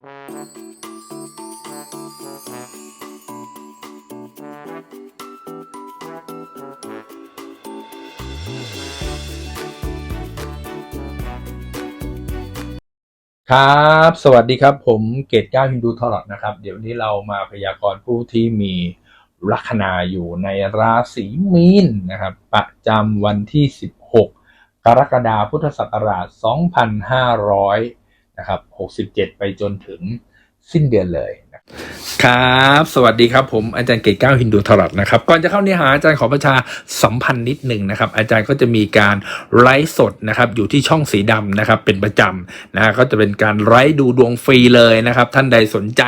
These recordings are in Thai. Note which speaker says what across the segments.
Speaker 1: ครับ สวัสดีครับ ผมเกตก้าฮินดูทอรอดนะครับ เดี๋ยวนี้เรามาพยากรณ์ผู้ที่มีลัคนาอยู่ในราศีมีนนะครับ ประจำวันที่ 16 กรกฎาคมพุทธศักราช 2500 นะครับ 67 ไปจนถึงสิ้นเดือนเลยนะ ครับ สวัสดีครับผมอาจารย์เกตก้าฮินดูทรอดนะครับ ก่อนจะเข้าเนื้อหาอาจารย์ขอประชาสัมพันธ์นิดหนึ่งนะครับ อาจารย์ก็จะมีการไลฟ์สดนะครับอยู่ที่ช่องสีดำนะครับเป็นประจำนะก็จะเป็นการไลฟ์ดูดวงฟรีเลยนะครับ ท่านใดสนใจ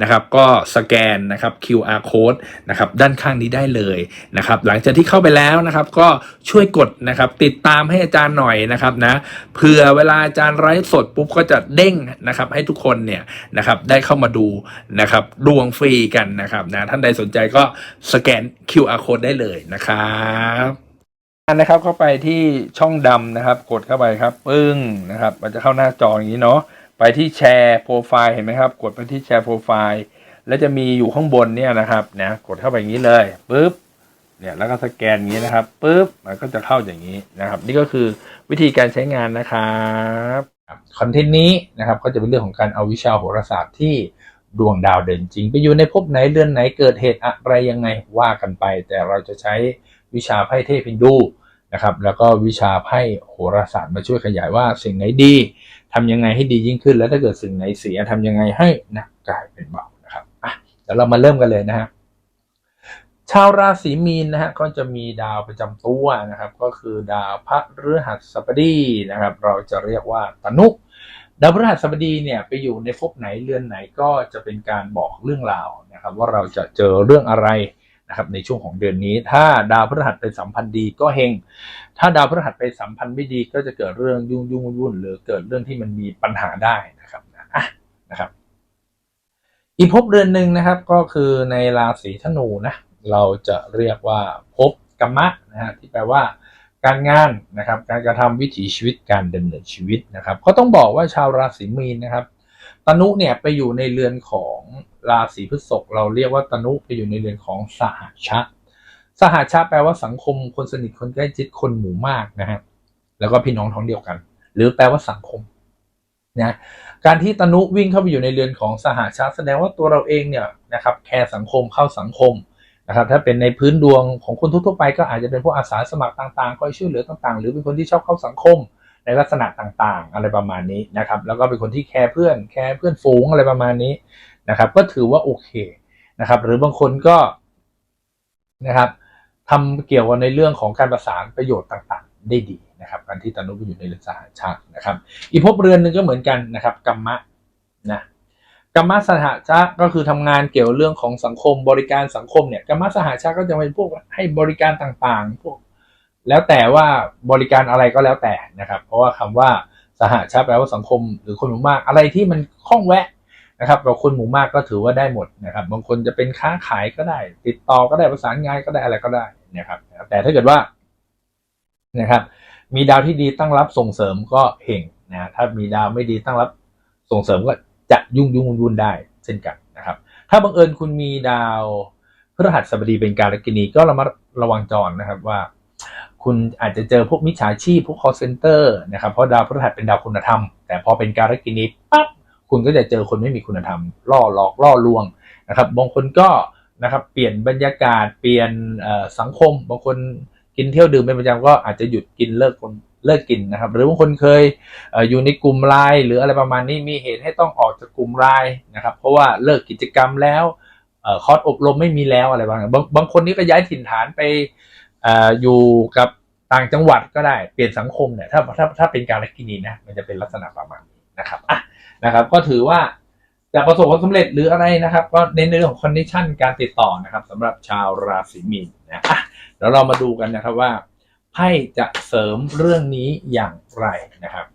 Speaker 1: นะครับก็สแกนนะครับ QR code นะครับด้านข้างนี้ได้เลยนะครับ หลังจากที่เข้าไปแล้วนะครับ ก็ช่วยกดนะครับติดตามให้อาจารย์หน่อยนะครับนะเผื่อเวลาอาจารย์ไลฟ์สดปุ๊บก็จะเด้งนะครับให้ทุกคนเนี่ยนะครับได้เข้ามาดูนะครับดวงฟรีกันนะครับนะท่านใดสนใจก็สแกน QR code ได้เลยนะครับนะครับเข้าไปที่ช่องดำนะครับ กดเข้าไปครับปึ้งนะครับ มันจะเข้าหน้าจออย่างนี้เนาะไปที่แชร์โปรไฟล์เห็นไหมครับ กดไปที่แชร์โปรไฟล์แล้วจะมีอยู่ข้างบนเนี่ยนะครับนะกดเข้าไปอย่างนี้เลยปุ๊บเนี่ยแล้วก็สแกนอย่างนี้นะครับปุ๊บมันก็จะเข้าอย่างนี้นะครับ นี่ก็คือวิธีการใช้งานนะครับคอนเทนต์นี้นะครับก็จะเป็นเรื่องของการเอาวิชาโหราศาสตร์ที่ ดวงดาวเด่นจริง ไปอยู่ในภพไหนเดือนไหนเกิดเหตุอะไรยังไงว่ากันไป แต่เราจะใช้วิชาไพ่เทพฮินดูนะครับแล้วก็วิชาไพ่โหราศาสตร์มาช่วยขยายว่าสิ่งไหนดีทำยังไงให้ดียิ่งขึ้น แล้วถ้าเกิดสิ่งไหนเสียทำยังไงให้นักกลายเป็นเบานะครับอะเดี๋ยวเรามาเริ่มกันเลยนะฮะชาวราศีมีนนะฮะก็จะมีดาวประจำตัวนะครับ ก็คือดาวพระฤหัสบดีนะครับ เราจะเรียกว่าตนุ ดาวพฤหัสบดีเนี่ยไปอยู่ในภพไหนเรือนไหนก็จะเป็นการบอกเรื่องราวนะครับ ว่าเราจะเจอเรื่องอะไรนะครับในช่วงของเดือนนี้ ถ้าดาวพฤหัสไปสัมพันธ์ดีก็เฮงถ้าดาวพฤหัสไปสัมพันธ์ไม่ดีก็จะเกิดเรื่องยุ่งยุ่งวุ่นหรือเกิดเรื่องที่มันมีปัญหาได้นะครับอะนะครับอีกภพเรือนหนึ่งนะครับก็คือในราศีธนูนะเราจะเรียกว่าภพกรรมะนะฮะที่แปลว่า การงานนะครับ การกระทำวิถีชีวิตการดำเนินชีวิตนะครับ ก็ต้องบอกว่าชาวราศีมีนนะครับตนุเนี่ยไปอยู่ในเรือนของราศีพฤษภเราเรียกว่าตนุไปอยู่ในเรือนของสหชะ สหชาแปลว่าสังคมคนสนิทคนใกล้ชิดคนหมู่มากนะฮะแล้วก็พี่น้องท้องเดียวกัน หรือแปลว่าสังคมนะการที่ตนุวิ่งเข้าไปอยู่ในเรือนของสหชาแสดงว่าตัวเราเองเนี่ยนะครับแคร์สังคมเข้าสังคม นะครับถ้าเป็นในพื้นดวงของคนทั่วๆไปก็อาจจะเป็นพวกอาสาสมัครต่างๆคอยช่วยเหลือต่างๆ หรือเป็นคนที่ชอบเข้าสังคมในลักษณะต่างๆ อะไรประมาณนี้นะครับแล้วก็เป็นคนที่แคร์เพื่อนแคร์เพื่อนฝูงอะไรประมาณนี้นะครับ ก็ถือว่าโอเคนะครับ หรือบางคนก็นะครับทำเกี่ยวกับในเรื่องของการประสานประโยชน์ต่างๆ ได้ดีนะครับการที่ตนุไปอยู่ในเรือนสหชาตินะครับ อีกภพเรือนหนึ่งก็เหมือนกันนะครับกรรมะนะ กรรมสหชาก็คือทำงานเกี่ยวเรื่องของสังคมบริการสังคมเนี่ยกรรมสหชาก็จะเป็นพวกให้บริการต่างๆพวกแล้วแต่ว่าบริการอะไรก็แล้วแต่นะครับ เพราะว่าคำว่าสหชาแปลว่าสังคม หรือคนหมู่มากอะไรที่มันคล่องแวะนะครับกับคนหมู่มากก็ถือว่าได้หมดนะครับ บางคนจะเป็นค้าขายก็ได้ ติดต่อก็ได้ประสานงานก็ได้อะไรก็ได้นะครับ แต่ถ้าเกิดว่านะครับมีดาวที่ดีตั้งรับส่งเสริมก็เห่งนะถ้ามีดาวไม่ดีตั้งรับส่งเสริมก็ จะยุ่งยุ่งวุ่นได้เช่นกันนะครับ ถ้าบังเอิญคุณมีดาวพฤหัสบดีเป็นการกินีก็ระมัดระวังจรนะครับว่า คุณอาจจะเจอพวกมิจฉาชีพพวก call center นะครับเพราะดาวพฤหัสเป็นดาวคุณธรรม แต่พอเป็นการกินีปั๊บคุณก็จะเจอคนไม่มีคุณธรรมล่อหลอกล่อลวงนะครับบางคนก็นะครับเปลี่ยนบรรยากาศเปลี่ยนสังคมบางคนกินเที่ยวดื่มเป็นประจำก็อาจจะหยุดกินเลิกคน เลิกกินนะครับ หรือบางคนเคยอยู่ในกลุ่มไลน์หรืออะไรประมาณนี้มีเหตุให้ต้องออกจากกลุ่มไลน์นะครับ เพราะว่าเลิกกิจกรรมแล้วคอร์สอบรมไม่มีแล้วอะไรบางบางบางคนนี่ก็ย้ายถิ่นฐานไปอยู่กับต่างจังหวัดก็ได้เปลี่ยนสังคมเนี่ยถ้าถ้าถ้าเป็นการละกินีนะมันจะเป็นลักษณะประมาณนี้นะครับอะนะครับ ก็ถือว่าจะประสบความสำเร็จหรืออะไรนะครับ ก็เน้นในเรื่องของคอนดิชันการติดต่อนะครับสำหรับชาวราศีมีนนะอะเดี๋ยวเรามาดูกันนะครับว่า ไพ่จะเสริมเรื่องนี้อย่างไรนะครับ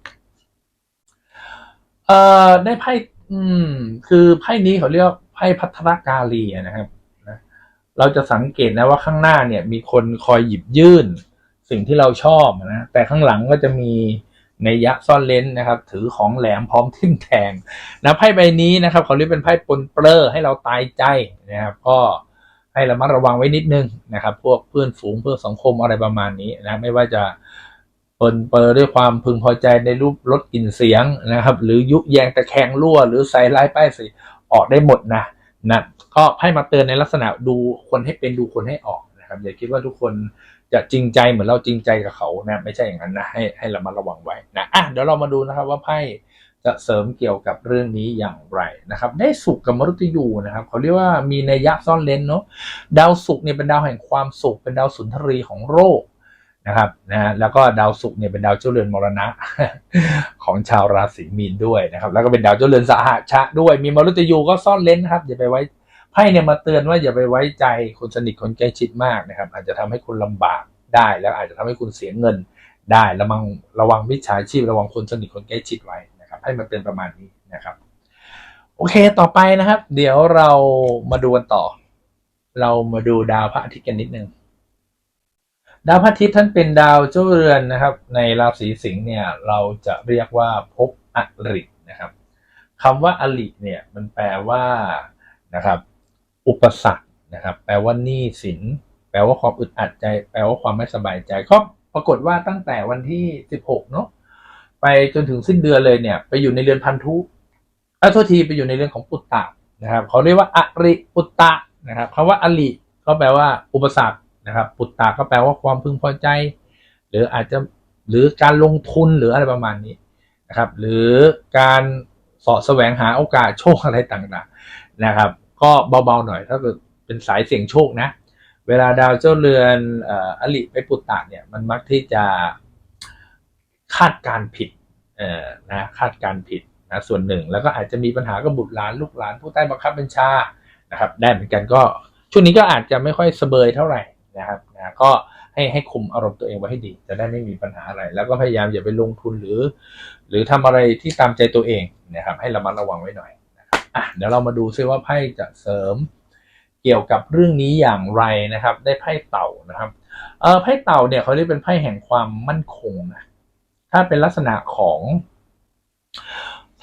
Speaker 1: เอ่อได้ไพ่อืม คือไพ่นี้เขาเรียกไพ่พัฒนากาลีนะครับนะเราจะสังเกตนะว่าข้างหน้าเนี่ย มีคนคอยหยิบยื่น สิ่งที่เราชอบนะแต่ข้างหลังก็จะมีในยยะซ่อนเลนนะครับ ถือของแหลมพร้อมทิ่มแทงนะไพ่ใบนี้นะครับ เขาเรียกเป็นไพ่ปนเปลือให้เราตายใจนะครับ ก็ ให้ระมัดระวังไว้นิดนึงนะครับ พวกเพื่อนฝูงเพื่อสังคมอะไรประมาณนี้นะไม่ว่าจะเปนเปอด้วยความพึงพอใจในรูปลดกลิ่นเสียงนะครับ หรือยุแยงตะแคงรั่ว หรือใส่ร้ายป้ายสีออกได้หมดนะนะก็ให้มาเตือนในลักษณะดูคนให้เป็นดูคนให้ออกนะครับอย่าคิดว่าทุกคนจะจริงใจเหมือนเราจริงใจกับเขานะไม่ใช่อย่างนั้นนะให้ให้ระมัดระวังไว้นะอะเดี๋ยวเรามาดูนะครับว่าไพ่ จะเสริมเกี่ยวกับเรื่องนี้อย่างไรนะครับ ได้สุขกับมฤตยูนะครับเขาเรียกว่ามีนัยยะซ่อนเลนเนาะดาวศุกเนี่ยเป็นดาวแห่งความสุข เป็นดาวสุนทรีของโรคนะครับนะแล้วก็ดาวศุกร์เนี่ยเป็นดาวเจ้าเรือนมรณะ ของชาวราศีมีนด้วยนะครับ แล้วก็เป็นดาวเจ้าเรือนสหชะด้วย มีมฤตยูก็ซ่อนเลนนะครับ อย่าไปไว้ไพ่เนี่ยมาเตือนว่าอย่าไปไว้ใจคนสนิทคนใกล้ชิดมากนะครับ อาจจะทำให้คุณลำบากได้ แล้วอาจจะทำให้คุณเสียเงินได้ระวังระวังมิจฉาชีพระวังคนสนิทคนใกล้ชิดไว้ ให้มาเตือนประมาณนี้นะครับ โอเคต่อไปนะครับ เดี๋ยวเรามาดูกันต่อ เรามาดูดาวพระอาทิตย์กันนิดนึงดาวพระอาทิตย์ท่านเป็นดาวเจ้าเรือนนะครับ ในราศีสิงห์เนี่ยเราจะเรียกว่าภพอรินะครับคำว่าอริเนี่ยมันแปลว่านะครับ อุปสรรคนะครับ แปลว่าหนี้สิน แปลว่าความอึดอัดใจ แปลว่าความไม่สบายใจก็ปรากฏว่าตั้งแต่วันที่ 16 เนาะ ไปจนถึงสิ้นเดือนเลยเนี่ย ไปอยู่ในเรือนพันธุเอ้าโทษทีไปอยู่ในเรื่องของปุตตะนะครับเขาเรียกว่าอริปุตตะนะครับคำว่าอริก็แปลว่าอุปสรรคนะครับปุตตะก็แปลว่าความพึงพอใจ หรืออาจจะหรือการลงทุนหรืออะไรประมาณนี้นะครับ หรือการเสาะแสวงหาโอกาสโชคอะไรต่างๆนะครับ ก็เบาๆหน่อยถ้าเกิดเป็นสายเสี่ยงโชคนะ เวลาดาวเจ้าเรือนอออลิไปปุตตะเนี่ยมันมักที่จะ คาดการผิดเอ่อนะคาดการผิดนะส่วนหนึ่ง แล้วก็อาจจะมีปัญหากับบุตรหลานลูกหลานผู้ใต้บังคับบัญชานะครับได้เหมือนกันก็ช่วงนี้ก็อาจจะไม่ค่อยสเบยเท่าไหร่นะครับนะก็ให้ให้คุมอารมณ์ตัวเองไว้ให้ดี จะได้ไม่มีปัญหาอะไร แล้วก็พยายามอย่าไปลงทุนหรือ หรือทำอะไรที่ตามใจตัวเองนะครับให้ระมัดระวังไว้หน่อยนะครับอะเดี๋ยวเรามาดูซิว่าไพ่จะเสริมเกี่ยวกับเรื่องนี้อย่างไรนะครับ ได้ไพ่เต่านะครับเออไพ่เต่าเนี่ยเขาเรียกเป็นไพ่แห่งความมั่นคงนะ ถ้าเป็นลักษณะของ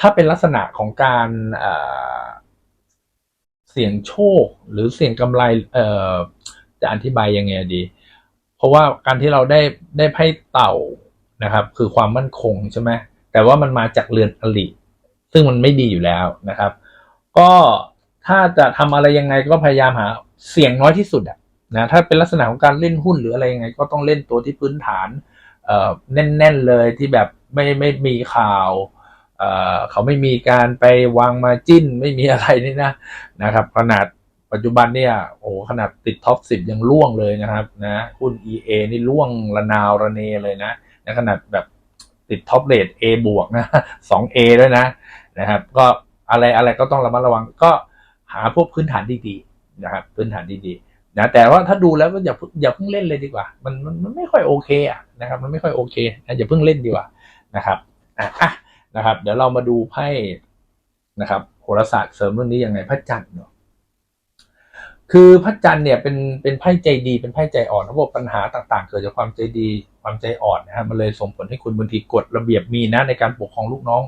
Speaker 1: ถ้าเป็นลักษณะของการเสี่ยงโชคหรือเสี่ยงกำไรเอจะอธิบายยังไงดี เพราะว่าการที่เราได้ได้ไพ่เต่านะครับ คือความมั่นคงใช่ไหมแต่ว่ามันมาจากเรือนอลิซึ่งมันไม่ดีอยู่แล้วนะครับ ก็ถ้าจะทำอะไรยังไงก็พยายามหาเสี่ยงน้อยที่สุดอะนะถ้าเป็นลักษณะของการเล่นหุ้นหรืออะไรยังไง ก็ต้องเล่นตัวที่พื้นฐาน แน่นๆเลยที่แบบไม่ไม่มีข่าวเขาไม่มีการไปวางมาจิ้นไม่มีอะไรนี่นะนะครับ ขนาดปัจจุบันเนี่ยโอ้ขนาดติดท็อปสิบยังล่วงเลยนะครับนะหุ้น EA นี่ล่วงระนาวระเนเลยนะในขนาดแบบติดท็อปเรท A บวกนะสอง A ด้วยนะนะครับ ก็อะไรอะไรก็ต้องระมัดระวังก็หาพวกพื้นฐานดีๆนะครับ พื้นฐานดีๆ นะแต่ว่าถ้าดูแล้วก็อย่าอย่าเพิ่งเล่นเลยดีกว่า มันมันมันไม่ค่อยโอเคอะนะครับ มันไม่ค่อยโอเคนะอย่าเพิ่งเล่นดีกว่านะครับอะอะนะครับ เดี๋ยวเรามาดูไพ่นะครับ โหราศาสตร์เสริมเรื่องนี้ยังไงพระจันทร์เนาะคือพระจันทร์เนี่ยเป็นเป็นไพ่ใจดีเป็นไพ่ใจอ่อนระบบปัญหาต่างๆ เกิดจากความใจดีความใจอ่อนนะครับมันเลยส่งผลให้คุณบางทีกฎระเบียบมีนะในการปกครองลูกน้อง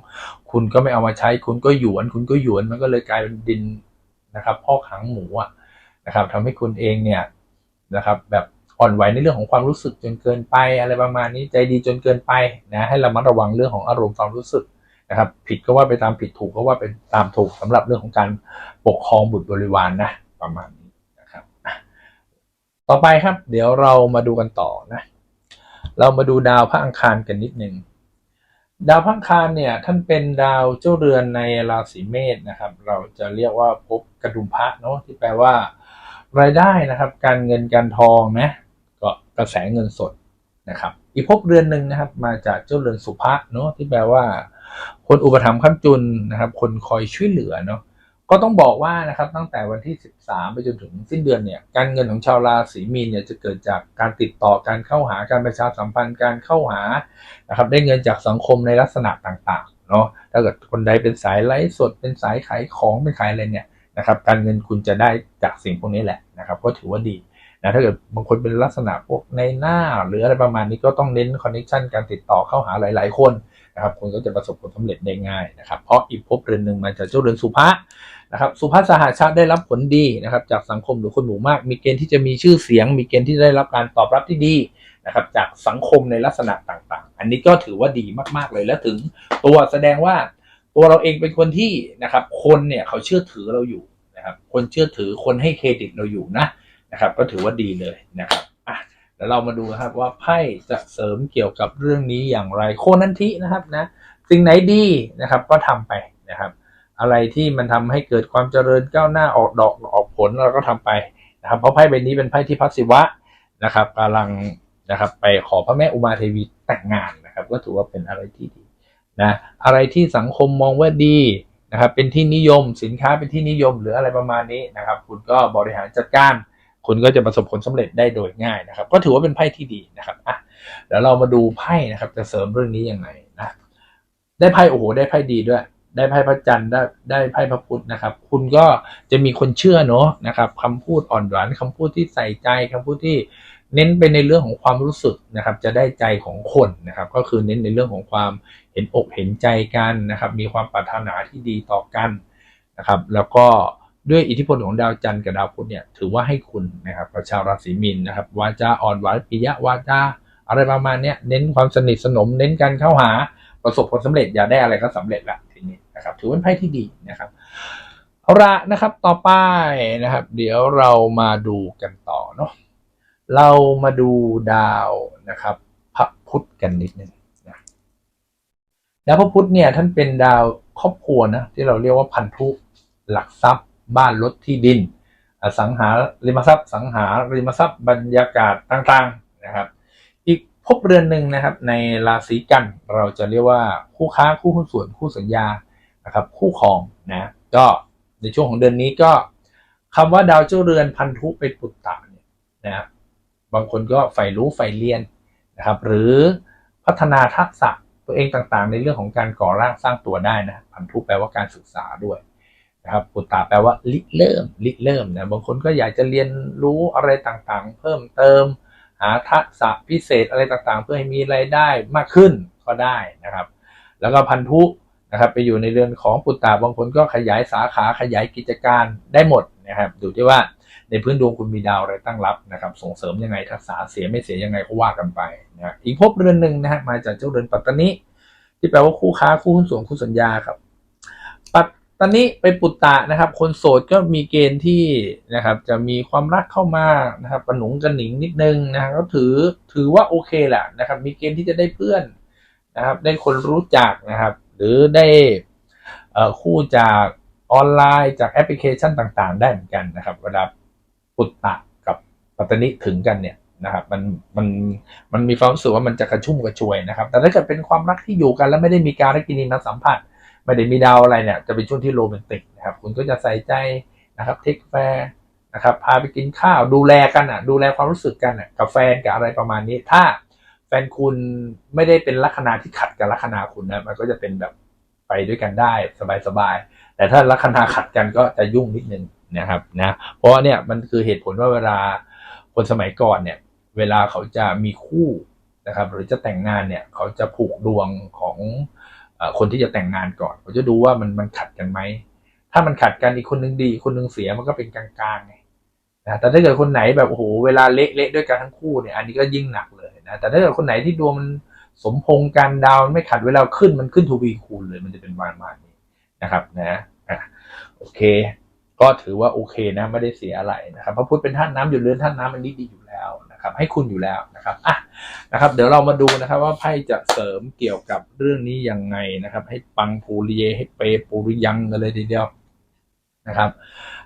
Speaker 1: คุณก็ไม่เอามาใช้ คุณก็หยวน คุณก็หยวนมันก็เลยกลายเป็นดินนะครับพ่อกหางหมูอะ นะครับทำให้คุณเองเนี่ยนะครับแบบอ่อนไหวในเรื่องของความรู้สึกจนเกินไป อะไรประมาณนี้ใจดีจนเกินไปนะให้ระมัดระวังเรื่องของอารมณ์ความรู้สึกนะครับ ผิดก็ว่าไปตามผิดถูกก็ว่าเป็นตามถูกสำหรับเรื่องของการปกครองบุตรบริวารนนะประมาณนี้นะครับต่อไปครับ เดี๋ยวเรามาดูกันต่อนะ เรามาดูดาวพระอังคารกันนิดหนึ่งดาวพระอังคารเนี่ยท่านเป็นดาวเจ้าเรือนในราศีเมษนะครับ เราจะเรียกว่าภพกระดุมพระเนาะที่แปลว่า รายได้นะครับ การเงินการทองนะก็กระแสเงินสดนะครับ อีกภพเรือนหนึ่งนะครับ มาจากเจ้าเรือนสุภะเนาะที่แปลว่า คนอุปถัมภ์ค้ำจุนนะครับ คนคอยช่วยเหลือเนาะก็ต้องบอกว่านะครับตั้งแต่วันที่ 13 ไปจนถึงสิ้นเดือนเนี่ยการเงินของชาวราศีมีนเนี่ยจะเกิดจากการติดต่อการเข้าหาการประชาสัมพันธ์การเข้าหานะครับ ได้เงินจากสังคมในลักษณะต่างๆเนาะถ้าเกิดคนใดเป็นสายไลฟ์สดเป็นสายขายของเป็นขายอะไรเนี่ยนะครับ การเงินคุณจะได้จากสิ่งพวกนี้แหละ นะครับก็ถือว่าดีนะถ้าเกิดบางคนเป็นลักษณะพวกในหน้า หรืออะไรประมาณนี้ก็ต้องเน้นคอนเนคชันการติดต่อเข้าหาหลาย ๆ คนนะครับคุณก็จะประสบผลสำเร็จได้ง่ายนะครับ เพราะอีกภพเรือนหนึ่งมาจากเจ้าเรือนสุภะนะครับสุภาสหาชาติได้รับผลดีนะครับ จากสังคมหรือคนหมู่มาก มีเกณฑ์ที่จะมีชื่อเสียง มีเกณฑ์ที่ได้รับการตอบรับที่ดีนะครับจากสังคมในลักษณะต่างๆ อันนี้ก็ถือว่าดีมากๆเลยและถึงตัวแสดงว่าตัวเราเองเป็นคนที่นะครับคนเนี่ยเขาเชื่อถือเราอยู่ นะครับคนเชื่อถือคนให้เครดิตเราอยู่นะนะครับ ก็ถือว่าดีเลยนะครับอะเดี๋ยวเรามาดูนะครับว่าไพ่จะเสริมเกี่ยวกับเรื่องนี้อย่างไรโคนันทินะครับนะสิ่งไหนดีนะครับ ก็ทำไปนะครับ อะไรที่มันทำให้เกิดความเจริญก้าวหน้าออกดอกออกผลเราก็ทำไปนะครับ เพราะไพ่ใบนี้เป็นไพ่ที่พักศิวะนะครับกำลังนะครับ ไปขอพระแม่อุมาเทวีแต่งงานนะครับ ก็ถือว่าเป็นอะไรที่ดีนะอะไรที่สังคมมองว่าดี นะครับเป็นที่นิยมสินค้าเป็นที่นิยมหรืออะไรประมาณนี้นะครับ คุณก็บริหารจัดการ คุณก็จะประสบผลสำเร็จได้โดยง่ายนะครับ ก็ถือว่าเป็นไพ่ที่ดีนะครับอะเดี๋ยวเรามาดูไพ่นะครับ จะเสริมเรื่องนี้ยังไงนะได้ไพ่โอ้โหได้ไพ่ดีด้วย ได้ไพ่พระจันทร์ได้ได้ไพ่พระพุธนะครับ คุณก็จะมีคนเชื่อเนอะนะครับคำพูดอ่อนหวานคำพูดที่ใส่ใจคำพูดที่เน้นไปในเรื่องของความรู้สึกนะครับ จะได้ใจของคนนะครับ ก็คือเน้นในเรื่องของความเห็นอกเห็นใจกันนะครับ มีความปรารถนาที่ดีต่อกันนะครับ แล้วก็ด้วยอิทธิพลของดาวจันทร์กับดาวพุธเนี่ยถือว่าให้คุณนะครับกับชาวราศีมีนนะครับวาจาอ่อนหวานปิยวาจาอะไรประมาณเนี้ยเน้นความสนิทสนม เน้นการเข้าหาประสบผลสำเร็จอยากได้อะไรก็สำเร็จละทีนี้นะครับถือว่าเป็นไพ่ที่ดีนะครับเอาละนะครับต่อไปนะครับ เดี๋ยวเรามาดูกันต่อเนาะ เรามาดูดาวนะครับพระพุธกันนิดนึงนะดาวพระพุธเนี่ยท่านเป็นดาวครอบครัวนะที่เราเรียกว่าพันธุหลักทรัพย์ บ้านรถที่ดิน อสังหาริมทรัพย์ สังหาริมทรัพย์บรรยากาศต่างๆนะครับ อีกภพเรือนหนึ่งนะครับในราศีกันเราจะเรียกว่าคู่ค้าคู่หุ้นส่วนคู่สัญญานะครับคู่ครองนะก็ในช่วงของเดือนนี้ก็คำว่าดาวเจ้าเรือนพันธุเป็นปุตตะเนี่ยนะ บางคนก็ใฝ่รู้ใฝ่เรียนนะครับ หรือพัฒนาทักษะตัวเองต่างๆ ในเรื่องของการก่อร่างสร้างตัวได้นะพันธุแปลว่าการศึกษาด้วยนะครับปุตตาแปลว่าลิเริ่มลิเริ่มนะบางคนก็อยากจะเรียนรู้อะไรต่างๆ เพิ่มเติม หาทักษะพิเศษอะไรต่างๆ เพื่อให้มีรายได้มากขึ้นก็ได้นะครับ แล้วก็พันธุนะครับไปอยู่ในเรือนของปุตตาบางคนก็ขยายสาขาขยายกิจการได้หมด นะครับดูที่ว่าในพื้นดวงคุณมีดาวอะไรตั้งรับนะครับ ส่งเสริมยังไงทักษะเสียไม่เสียยังไงก็ว่ากันไปนะอีกภพเรือนหนึ่งนะฮะมาจากเจ้าเรือนปัตตานีที่แปลว่าคู่ค้าคู่หุ้นส่วนคู่สัญญาครับ ปัตตานีไปปุตตะนะครับ คนโสดก็มีเกณฑ์ที่นะครับ จะมีความรักเข้ามานะครับปนุงกระหนิงนิดนึงนะครับก็ถือถือว่าโอเคแหละนะครับ มีเกณฑ์ที่จะได้เพื่อนนะครับ ได้คนรู้จักนะครับ หรือได้คู่จาก ออนไลน์จากแอปพลิเคชันต่างๆ ได้เหมือนกันนะครับ เวลาปุตตะกับปัตตานิถึงกันเนี่ยนะครับมันมันมันมีความรู้สึกว่ามันจะกระชุ่มกระชวยนะครับ แต่ถ้าเกิดเป็นความรักที่อยู่กัน แล้วไม่ได้มีการรักินีมาสัมผัสไม่ได้มีดาวอะไรเนี่ยจะเป็นช่วงที่โรแมนติกนะครับคุณก็จะใส่ใจนะครับเทคแฟร์นะครับพาไปกินข้าวดูแลกันอะ ดูแลความรู้สึกกันอะกับแฟนกับอะไรประมาณนี้ ถ้าแฟนคุณไม่ได้เป็นลัคนาที่ขัดกับลัคนาคุณนะมันก็จะเป็นแบบไปด้วยกันได้สบายๆ แต่ถ้าลัคนาขัดกันก็จะยุ่งนิดนึงนะครับนะเพราะเนี่ยมันคือเหตุผลว่าเวลาคนสมัยก่อนเนี่ย เวลาเขาจะมีคู่นะครับ หรือจะแต่งงานเนี่ย เขาจะผูกดวงของคนที่จะแต่งงานก่อนเขาจะดูว่ามันมันขัดกันไหมถ้ามันขัดกันอีกคนนึงดี คนนึงเสียมันก็เป็นกลางๆไงนะแต่ถ้าเกิดคนไหนแบบโอ้โหเวลาเละๆด้วยกันทั้งคู่เนี่ยอันนี้ก็ยิ่งหนักเลยนะแต่ถ้าเกิดคนไหนที่ดวงมันสมพงกันดาวไม่ขัดเวลาขึ้นมันขึ้นทวีคูณเลย มันจะเป็นวานมาน นะครับนะอะโอเค ก็ถือว่าโอเคนะไม่ได้เสียอะไรนะครับ พระพุทธเป็นท่านน้ำอยู่เรือนท่านน้ำมันนี้ดีอยู่แล้วนะครับ ให้คุณอยู่แล้วนะครับอะนะครับ เดี๋ยวเรามาดูนะครับ ว่าไพ่จะเสริมเกี่ยวกับเรื่องนี้ยังไงนะครับ ให้ปังปูริเยให้เปปูริยังกันเลยทีเดียวนะครับ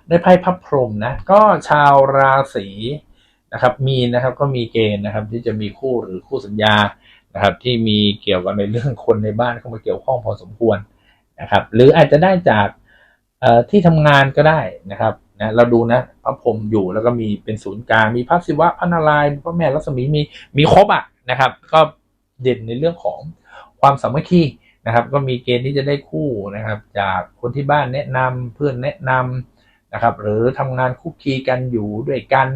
Speaker 1: ได้ไพ่พับพรมนะ ก็ชาวราศีนะครับ มีนะครับก็มีเกณฑ์นะครับ ที่จะมีคู่หรือคู่สัญญานะครับ ที่มีเกี่ยวกับในเรื่องคนในบ้านเข้ามาเกี่ยวข้องพอสมควร นะครับ หรืออาจจะได้จากที่ทำงานก็ได้นะครับนะเราดูนะพระพรหมอยู่แล้วก็มีเป็นศูนย์กลางมีพระศิวะพระนารายณ์พระแม่รัศมีมีมีครบอะนะครับ ก็เด่นในเรื่องของความสามัคคีนะครับ ก็มีเกณฑ์ที่จะได้คู่นะครับ จากคนที่บ้านแนะนำเพื่อนแนะนำนะครับ หรือทำงานคุกคีกันอยู่ด้วยกัน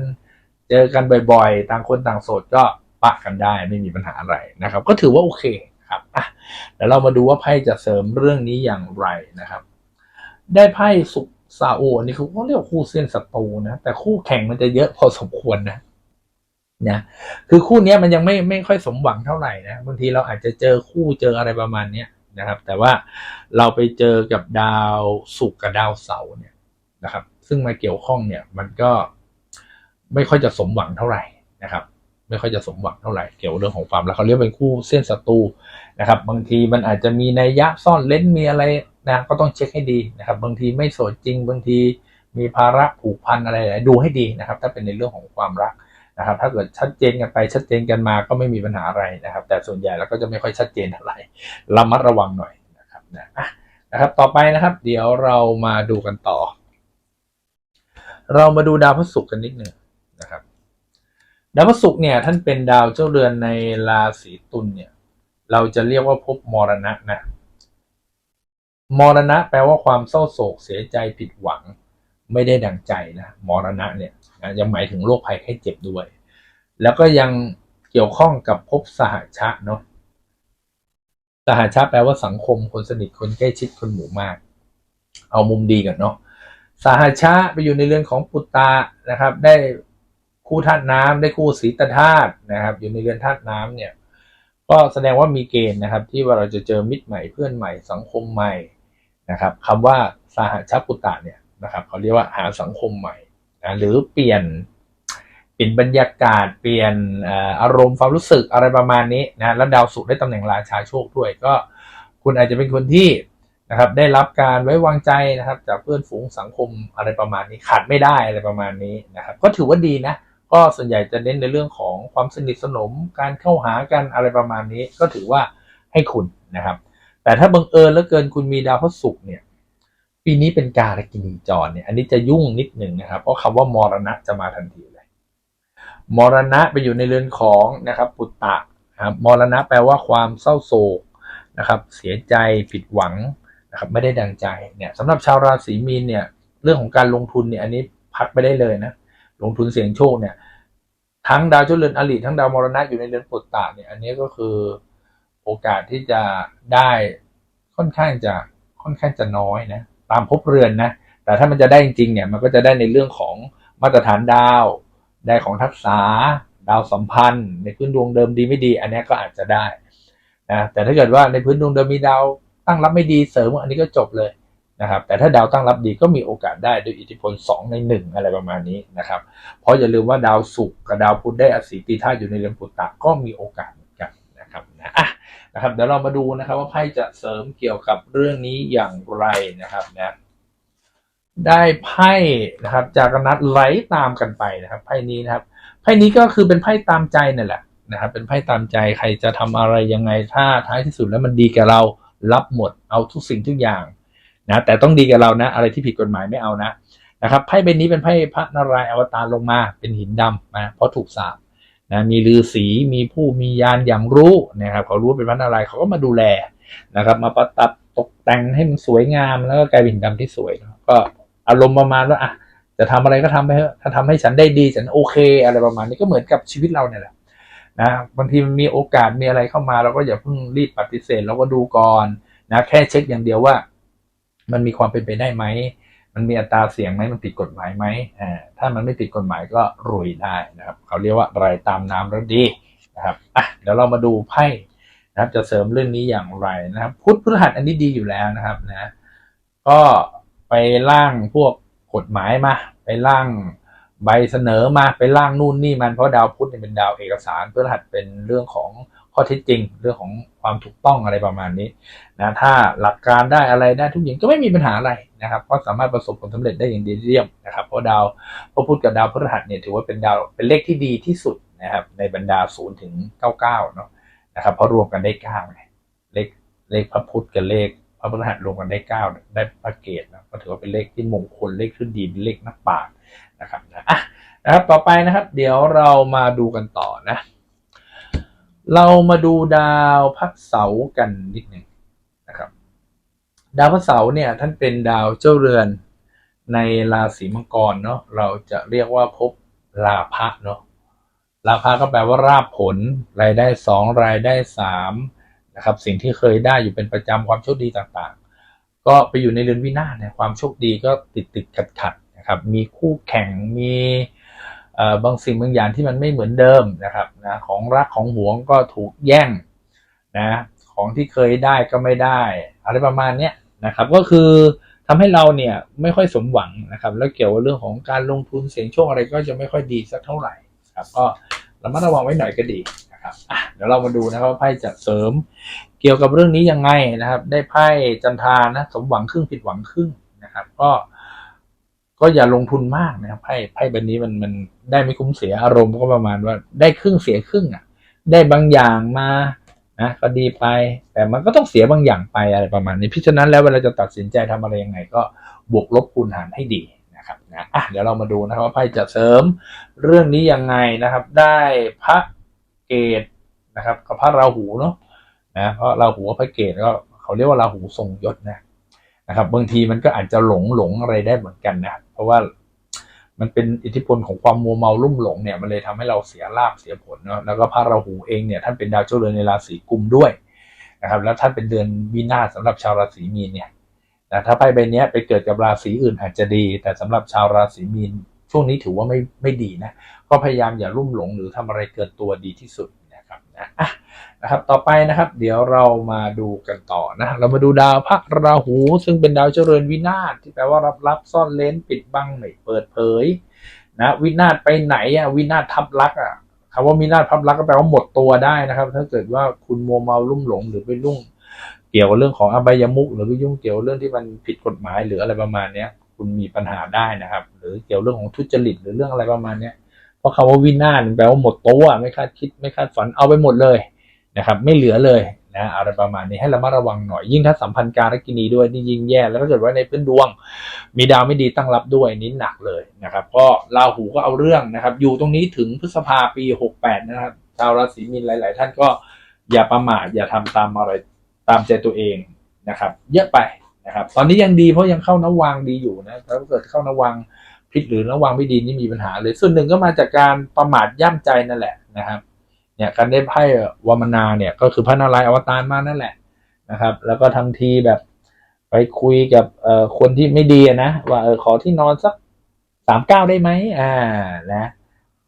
Speaker 1: เจอกันบ่อยๆ ต่างคนต่างโสดก็ปะกันได้ไม่มีปัญหาอะไรนะครับ ก็ถือว่าโอเค นะครับอะเดี๋ยวเรามาดูว่าไพ่จะเสริมเรื่องนี้อย่างไรนะครับ ได้ไพ่สุกซาโออันนี้เขาเรียกคู่เส้นศัตรูนะ แต่คู่แข่งมันจะเยอะพอสมควรนะนะคือคู่นี้มันยังไม่ไม่ค่อยสมหวังเท่าไหร่นะบางทีเราอาจจะเจอคู่เจออะไรประมาณเนี้ยนะครับ แต่ว่าเราไปเจอกับดาวศุกร์กับดาวเสาร์เนี่ยนะครับ ซึ่งมาเกี่ยวข้องเนี่ยมันก็ไม่ค่อยจะสมหวังเท่าไหร่นะครับ ไม่ค่อยจะสมหวังเท่าไหร่เกี่ยวเรื่องของความรักเขาเรียกเป็นคู่เส้นศัตรู นะครับ บางทีมันอาจจะมีนัยยะซ่อนเล้นมีอะไรนะก็ต้องเช็คให้ดีนะครับ บางทีไม่โสดจริง บางทีมีภาระผูกพันอะไรดูให้ดีนะครับ ถ้าเป็นในเรื่องของความรักนะครับ ถ้าเกิดชัดเจนกันไปชัดเจนกันมาก็ไม่มีปัญหาอะไรนะครับ แต่ส่วนใหญ่แล้วก็จะไม่ค่อยชัดเจนเท่าไรระมัดระวังหน่อยนะครับนะอะนะครับ ต่อไปนะครับ เดี๋ยวเรามาดูกันต่อ เรามาดูดาวพฤหัสกันนิดหนึ่งนะครับ ดาวพฤหัสเนี่ยท่านเป็นดาวเจ้าเรือนในราศีตุลเนี่ย เราจะเรียกว่าภพมรณะนะ มรณะแปลว่าความเศร้าโศกเสียใจผิดหวัง ไม่ได้ดังใจนะมรณะเนี่ยนะยังหมายถึงโรคภัยไข้เจ็บด้วย แล้วก็ยังเกี่ยวข้องกับภพสหชะเนาะสหชะแปลว่าสังคมคนสนิทคนใกล้ชิดคนหมู่มาก เอามุมดีกันเนาะสหชะไปอยู่ในเรื่องของปุตตะนะครับ ได้คู่ธาตุน้ำได้คู่สีตธาตุนะครับ อยู่ในเรือนธาตุน้ำเนี่ย ก็แสดงว่ามีเกณฑ์นะครับ ที่ว่าเราจะเจอมิตรใหม่เพื่อนใหม่สังคมใหม่นะครับคำว่าสหชปุตตะเนี่ยนะครับเขาเรียกว่าหาสังคมใหม่นะหรือเปลี่ยนเปลี่ยนบรรยากาศเปลี่ยนเอ่ออารมณ์ความรู้สึกอะไรประมาณนี้นะแล้วดาวศุกร์ได้ตำแหน่งราชาโชคด้วยก็ คุณอาจจะเป็นคนที่นะครับได้รับการไว้วางใจนะครับ จากเพื่อนฝูงสังคมอะไรประมาณนี้ขาดไม่ได้อะไรประมาณนี้นะครับ ก็ถือว่าดีนะ ก็ส่วนใหญ่จะเน้นในเรื่องของความสนิทสนมการเข้าหากันอะไรประมาณนี้ ก็ถือว่าให้คุณนะครับ แต่ถ้าบังเอิญแล้วเกินคุณมีดาวพฤหัสเนี่ยปีนี้เป็นการกินีจรเนี่ยอันนี้จะยุ่งนิดหนึ่งนะครับ เพราะคำว่ามรณะจะมาทันทีเลยมรณะไปอยู่ในเรือนของนะครับปุตตะนะครับมรณะแปลว่าความเศร้าโศกนะครับ เสียใจผิดหวังนะครับไม่ได้ดังใจเนี่ยสำหรับชาวราศีมีนเนี่ยเรื่องของการลงทุนเนี่ยอันนี้พักไปได้เลยนะ ลงทุนเสี่ยงโชคเนี่ยทั้งดาวเจ้าเรือนอริทั้งดาวมรณะอยู่ในเรือนปุตตะเนี่ยอันนี้ก็คือโอกาสที่จะได้ค่อนข้างจะค่อนข้างจะน้อยนะตามภพเรือนนะแต่ถ้ามันจะได้จริงๆเนี่ยมันก็จะได้ในเรื่องของมาตรฐานดาว ได้ของทักษะดาวสัมพันธ์ ในพื้นดวงเดิมดีไม่ดี อันนี้ก็อาจจะได้นะแต่ถ้าเกิดว่าในพื้นดวงเดิมมีดาวตั้งรับไม่ดีเสริมอันนี้ก็จบเลย นะครับแต่ถ้าดาวตั้งรับดีก็มีโอกาสได้โดยอิทธิพล 2 ใน 1 อะไรประมาณนี้นะครับเพราะอย่าลืมว่าดาวศุกร์กับดาวพุธได้อสีตีธาอยู่ในเรือนปุตตะก็มีโอกาสเหมือนกันนะครับนะอะนะครับเดี๋ยวเรามาดูนะครับว่าไพ่จะเสริมเกี่ยวกับเรื่องนี้อย่างไรนะครับนะได้ไพ่นะครับจากนัดไหลตามกันไปนะครับไพ่นี้นะครับไพ่นี้ก็คือเป็นไพ่ตามใจนั่แหละนะครับเป็นไพ่ตามใจใครจะทำอะไรยังไงถ้าท้ายที่สุดแล้วมันดีกับเรารับหมดเอาทุกสิ่งทุกอย่าง นะแต่ต้องดีกับเรานะ อะไรที่ผิดกฎหมายไม่เอานะนะครับไพ่ใบนี้เป็นไพ่พระนารายณ์อวตารลงมาเป็นหินดำนะเพราะถูกสาบนะมีฤาษีมีผู้มียานอย่างรู้นะครับเขารู้ว่าเป็นพระนารายณ์เขาก็มาดูแลนะครับ มาประดับตกแต่งให้มันสวยงามแล้วก็กลายเป็นหินดำที่สวยก็อารมณ์ประมาณว่าอะจะทำอะไรก็ทำไปเถอะถ้าทำให้ฉันได้ดีฉันโอเค อะไรประมาณนี้ก็เหมือนกับชีวิตเราเนี่ยแหละนะบางทีมันมีโอกาสมีอะไรเข้ามาเราก็อย่าเพิ่งรีบปฏิเสธเราก็ดูก่อนนะแค่เช็คอย่างเดียวว่า มันมีความเป็นไปได้ไหม มันมีอัตราเสี่ยงไหมมันผิดกฎหมายไหมอ่าถ้ามันไม่ผิดกฎหมายก็รวยได้นะครับ เขาเรียกว่าไรตามน้ำแล้วดีนะครับอะเดี๋ยวเรามาดูไพ่นะครับ จะเสริมเรื่องนี้อย่างไรนะครับ พุทธพฤหัสอันนี้ดีอยู่แล้วนะครับนะก็ไปร่างพวกกฎหมายมา ไปร่างใบเสนอมาไปร่างนู่นนี่มันเพราะดาวพุธเนี่ยเป็นดาวเอกสารพฤหัสเป็นเรื่องของ ข้อเท็จจริงเรื่องของความถูกต้องอะไรประมาณนี้นะถ้าหลักการได้อะไรได้ทุกอย่างก็ไม่มีปัญหาอะไรนะครับก็สามารถประสบผลสำเร็จได้อย่างดีเยี่ยมนะครับเพราะดาวพระพุธกับดาวพฤหัสเนี่ยถือว่าเป็นดาวเป็นเลขที่ดีที่สุดนะครับในบรรดาศูนย์ถึงเก้าเก้าเนาะนะครับเพราะรวมกันได้เก้าเลขเลขพระพุธกับเลขพระพฤหัสรวมกันได้เก้าได้พระเกตนะก็ถือว่าเป็นเลขที่มงคลเลขที่ดีเป็นเลขนักปราชญ์นะครับนะอะนะครับต่อไปนะครับ เดี๋ยวเรามาดูกันต่อนะ เรามาดูดาวพักเสาร์กันนิดหนึ่งนะครับ ดาวพฤหัสเนี่ยท่านเป็นดาวเจ้าเรือนในราศีมังกรเนาะเราจะเรียกว่าภพลาภะเนาะลาภะก็แปลว่าราบผล รายได้สองรายได้สามนะครับ สิ่งที่เคยได้อยู่เป็นประจำความโชคดีต่างๆ ก็ไปอยู่ในเรือนวินาศเนี่ยความโชคดีก็ติดติดขัดขัดนะครับ มีคู่แข่งมี บางสิ่งบางอย่างที่มันไม่เหมือนเดิมนะครับนะของรักของหวงก็ถูกแย่งนะของที่เคยได้ก็ไม่ได้ อะไรประมาณเนี้ยนะครับ ก็คือทำให้เราเนี่ยไม่ค่อยสมหวังนะครับ แล้วเกี่ยวกับเรื่องของการลงทุนเสี่ยงโชคอะไรก็จะไม่ค่อยดีสักเท่าไหร่ครับก็ระมัดระวังไว้หน่อยก็ดีนะครับอะเดี๋ยวเรามาดูนะครับว่าไพ่จะเสริม เกี่ยวกับเรื่องนี้ยังไงนะครับ ได้ไพ่จันทานะสมหวังครึ่งผิดหวังครึ่งนะครับ ก็ ก็อย่าลงทุนมากนะครับไพ่ไพ่ใบนี้มันมันได้ไม่คุ้มเสียอารมณ์ก็ประมาณว่าได้ครึ่งเสียครึ่งอะ ได้บางอย่างมานะก็ดีไป แต่มันก็ต้องเสียบางอย่างไปอะไรประมาณนี้เพราะฉะนั้นแล้วเวลาจะตัดสินใจทำอะไรยังไง ก็บวกลบคูณหารให้ดีนะครับนะอะเดี๋ยวเรามาดูนะครับว่าไพ่จะเสริมเรื่องนี้ยังไงนะครับ ได้พระเกตนะครับกับพระราหูเนาะนะเพราะราหูกับพระเกตก็เขาเรียกว่าราหูทรงยศนะ นะครับบางทีมันก็อาจจะหลงหลงอะไรได้เหมือนกันนะเพราะว่ามันเป็นอิทธิพลของความมัวเมาลุ่มหลงเนี่ยมันเลยทำให้เราเสียลาบเสียผลเนาะแล้วก็พระราหูเองเนี่ยท่านเป็นดาวเจ้าเรือนในราศีกุมด้วยนะครับแล้วท่านเป็นเดือนวินาศสำหรับชาวราศีมีนเนี่ยนะถ้าไพ่ใบนี้ไปเกิดกับราศีอื่นอาจจะดี แต่สำหรับชาวราศีมีนช่วงนี้ถือว่าไม่ไม่ดีนะก็พยายามอย่าลุ่มหลงหรือทำอะไรเกินตัวดีที่สุดนะครับนะอะ นะครับ ต่อไปนะครับ เดี๋ยวเรามาดูกันต่อนะ เรามาดูดาวพระราหู ซึ่งเป็นดาวเจริญวินาศที่แปลว่ารับรับซ่อนเลนปิดบังไม่เปิดเผยนะวินาศไปไหนอะวินาศทับลักอะคำว่าวินาศทับลักก็แปลว่าหมดตัวได้นะครับ ถ้าเกิดว่าคุณมัวเมาลุ่มหลงหรือไปลุ่งเกี่ยวกับเรื่องของอบายมุกหรือไปยุ่งเกี่ยวกับเรื่องที่มันผิดกฎหมายหรืออะไรประมาณเนี้ย คุณมีปัญหาได้นะครับ หรือเกี่ยวเรื่องของทุจริตหรือเรื่องอะไรประมาณเนี้ยเพราะคำว่าวินาศแปลว่าหมดตัวไม่คาดคิดไม่คาดฝันเอาไปหมดเลย นะครับไม่เหลือเลยนะอะไรประมาณนี้ให้ระมัดระวังหน่อยยิ่งถ้าสัมพันธ์การกินีด้วยนี่ยิ่งแย่แล้วถ้าเกิดว่าในพื้นดวง มีดาวไม่ดีตั้งรับด้วยนี่หนักเลยนะครับก็ราหูก็เอาเรื่องนะครับ อยู่ตรงนี้ถึงพฤษภาปี 68 นะครับชาวราศีมีนหลาย ๆ ท่านก็อย่าประมาทอย่าทำตามอะไรตามใจตัวเองนะครับ เยอะไปนะครับ ตอนนี้ยังดีเพราะยังเข้านวังดีอยู่นะถ้าเกิดเข้านวังพิษหรือนวังไม่ดีนี่มีปัญหาเลยส่วนหนึ่งก็มาจากการประมาทย่ำใจนั่นแหละนะครับ เนี่ยการได้ไพ่วามนาเนี่ยก็คือพระนารายณ์อวตารมานั่นแหละนะครับ แล้วก็ทำทีแบบไปคุยกับเอ่อคนที่ไม่ดีนะว่าเออขอที่นอนสักสามเก้าได้ไหมอ่านะ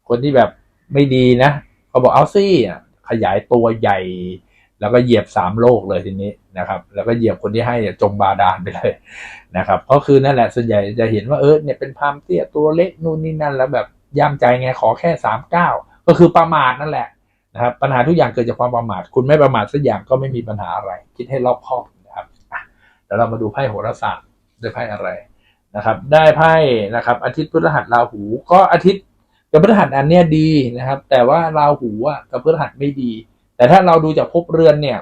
Speaker 1: คนที่แบบไม่ดีนะเขาบอกเอาซี่ขยายตัวใหญ่ แล้วก็เหยียบสามโลกเลยทีนี้นะครับ แล้วก็เหยียบคนที่ให้จมบาดาลไปเลยนะครับก็คือนั่นแหละส่วนใหญ่จะเห็นว่าเออเนี่ยเป็นพรามเตี้ยตัวเล็กนู่นนี่นั่น แล้วแบบย่ำใจไงขอแค่สามเก้าก็คือประมาทนั่นแหละ นะครับปัญหาทุกอย่างเกิดจากความประมาทคุณไม่ประมาทสักอย่างก็ไม่มีปัญหาอะไร คิดให้รอบคอบนะครับเดี๋ยวเรามาดูไพ่โหราศาสตร์ได้ไพ่อะไรนะครับ ได้ไพ่นะครับ อาทิตย์พฤหัสราหู ก็อาทิตย์กับพฤหัสอันเนี้ยดีนะครับ แต่ว่าราหูอะกับพฤหัสไม่ดี แต่ถ้าเราดูจากภพเรือนเนี่ย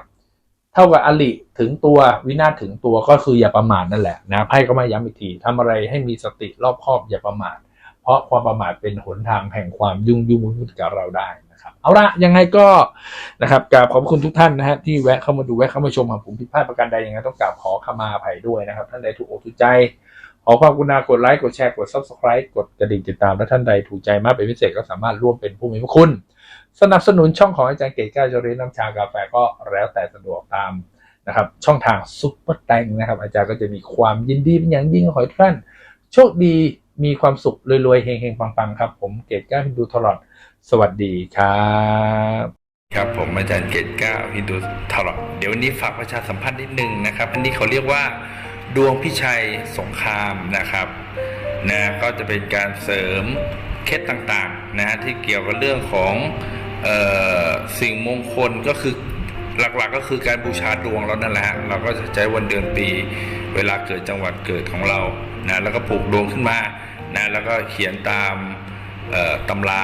Speaker 1: เท่ากับอลิถึงตัววินาศถึงตัวก็คืออย่าประมาทนั่นแหละนะไพ่ก็มาย้ำอีกทีทำอะไรให้มีสติรอบคอบอย่าประมาทเพราะความประมาทเป็นหนทางแห่งความยุ่งยุ่งวุ่นกับเราได้ นะครับเอาละยังไงก็นะครับกราบขอบคุณทุกท่านนะฮะที่แวะเข้ามาดูแวะเข้ามาชมหากผมผิดพลาดประการใดยังไงต้องกราบขอขมาอภัยด้วยนะครับท่านใดถูกอกถูกใจขอความกรุณากดไลค์กดแชร์กด subscribe กดกระดิ่งติดตามและท่านใดถูกใจมากเป็นพิเศษก็สามารถร่วมเป็นผู้มีพระคุณ สนับสนุนช่องของอาจารย์เก๋ก้าวจริญน้ำชากาแฟก็แล้วแต่สะดวกตามนะครับช่องทางซุปเปอร์แตงนะครับ อาจารย์ก็จะมีความยินดีเป็นอย่างยิ่งขอให้ท่าน โชคดีมีความสุขรวยๆเฮงๆปังๆครับ ผมเก๋ก้าวดูทลอด สวัสดีครับ ครับผมอาจารย์เกตก้าฮินดูทลอดเดี๋ยววันนี้ฝากประชาสัมพันธ์นิดนึงนะครับ อันนี้เขาเรียกว่า ดวงพิชัยสงครามนะครับนะก็จะเป็นการเสริมเคล็ดต่างๆนะฮะที่เกี่ยวกับเรื่องของเออสิ่งมงคลก็คือหลักๆก็คือการบูชาดวงเรานั่นแหละฮะเราก็จะใช้วันเดือนปี เวลาเกิดจังหวัดเกิดของเรานะแล้วก็ปลูกดวงขึ้นมานะแล้วก็เขียนตามเอ่อตำรา